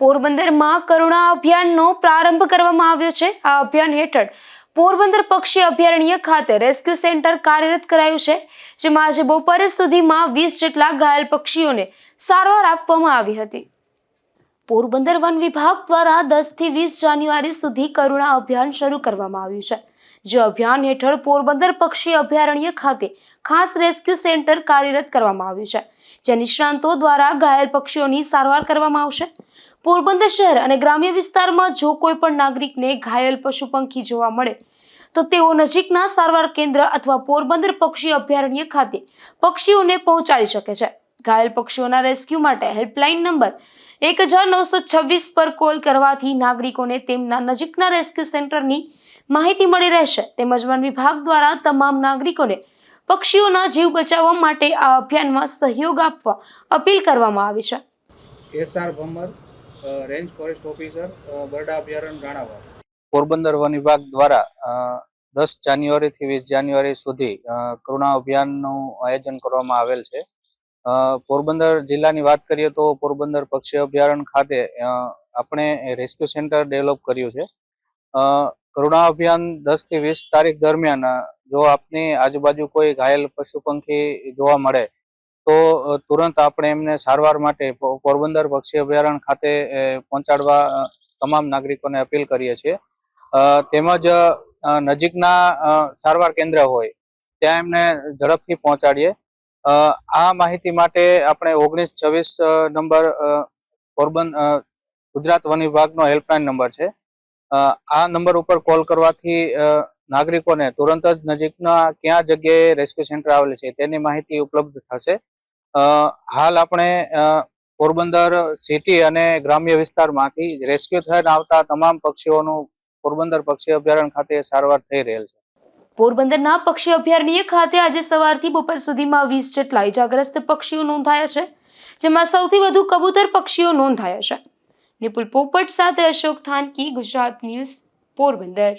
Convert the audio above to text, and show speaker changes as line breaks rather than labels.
પોરબંદરમાં કરુણા અભિયાનનો પ્રારંભ કરવામાં આવ્યો છે. આ અભિયાન હેઠળ પોરબંદર પક્ષી અભયારણ્ય ખાતે રેસ્ક્યુ સેન્ટર કાર્યરત કરાયું છે, જેમાં આજે બપોરે સુધીમાં વીસ જેટલા ઘાયલ પક્ષીઓને સારવાર આપવામાં આવી હતી. પોરબંદર વન વિભાગ દ્વારા દસથી વીસ જાન્યુઆરી સુધી કરુણા અભિયાન શરૂ કરવામાં આવ્યું છે. જે અભિયાન હેઠળ પોરબંદર પક્ષી અભયારણ્ય ખાતે ખાસ રેસ્ક્યુ સેન્ટર કાર્યરત કરવામાં આવ્યું છે. જે નિષ્ણાંતો દ્વારા ઘાયલ પક્ષીઓની સારવાર કરવામાં આવશે. પોરબંદર શહેર અને ગ્રામ્ય વિસ્તારમાં જો કોઈ પણ નાગરિકને ઘાયલ પશુ પંખી જોવા મળે, તો તેઓ નજીકના સારવાર કેન્દ્ર અથવા પોરબંદર પક્ષી અભયારણ્ય ખાતે પક્ષીઓને પહોંચાડી શકે છે. ઘાયલ પક્ષીઓના રેસ્ક્યુ માટે હેલ્પલાઇન નંબર એક હજાર નવસો છવ્વીસ પર કોલ કરવાથી નાગરિકોને તેમના નજીકના રેસ્ક્યુ સેન્ટરની માહિતી મળી રહેશે. તેમજ વન વિભાગ દ્વારા તમામ નાગરિકોને પક્ષીઓના જીવ બચાવવા માટે આ અભિયાનમાં સહયોગ આપવા અપીલ કરવામાં આવી છે.
એસ ભમર રેન્જ ફોરેસ્ટ ઓફિસર બરડા અભયારણ્ય રાણાવાડ
પોરબંદર વન વિભાગ દ્વારા દસ જાન્યુઆરીથી વીસ જાન્યુઆરી સુધી કરુણા અભિયાનનું આયોજન કરવામાં આવેલ છે. પોરબંદર જિલ્લાની વાત કરીએ તો પોરબંદર પક્ષી અભયારણ્ય ખાતે આપણે રેસ્ક્યુ સેન્ટર ડેવલપ કર્યું છે. કરુણા અભિયાન દસથી વીસ તારીખ દરમિયાન જો આપની આજુબાજુ કોઈ ઘાયલ પશુ પંખી જોવા મળે તો તુરંત આપણે એમને સારવાર માટે પોરબંદર પક્ષી અભયારણ્ય ખાતે પહોંચાડવા તમામ નાગરિકોને અપીલ કરીએ છીએ. તેમજ નજીકના સારવાર કેન્દ્ર હોય ત્યાં એમને ઝડપથી પહોંચાડીએ. આ માહિતી માટે આપણે ઓગણીસ છવ્વીસ નંબર અ, પોરબંદ અ, ગુજરાત વન વિભાગનો હેલ્પલાઇન નંબર છે. આ નંબર ઉપર કોલ કરવાથી નાગરિકોને તુરંત જ નજીકના ક્યાં જગ્યાએ રેસ્ક્યુ સેન્ટર આવેલ છે તેની માહિતી ઉપલબ્ધ થશે. હાલ આપણે પોરબંદર સિટી અને ગ્રામ્ય વિસ્તારમાંથી રેસ્ક્યુ થઈને આવતા તમામ પક્ષીઓનું પોરબંદર પક્ષી અભયારણ્ય ખાતે સારવાર થઈ રહેલ છે.
પોરબંદરના પક્ષી અભયારણ્ય ખાતે આજે સવારથી બપોર સુધીમાં વીસ જેટલા ઇજાગ્રસ્ત પક્ષીઓ નોંધાયા છે, જેમાં સૌથી વધુ કબૂતર પક્ષીઓ નોંધાયા છે. નિપુલ પોપટ સાથે અશોક થાનકી, ગુજરાત ન્યૂઝ, પોરબંદર.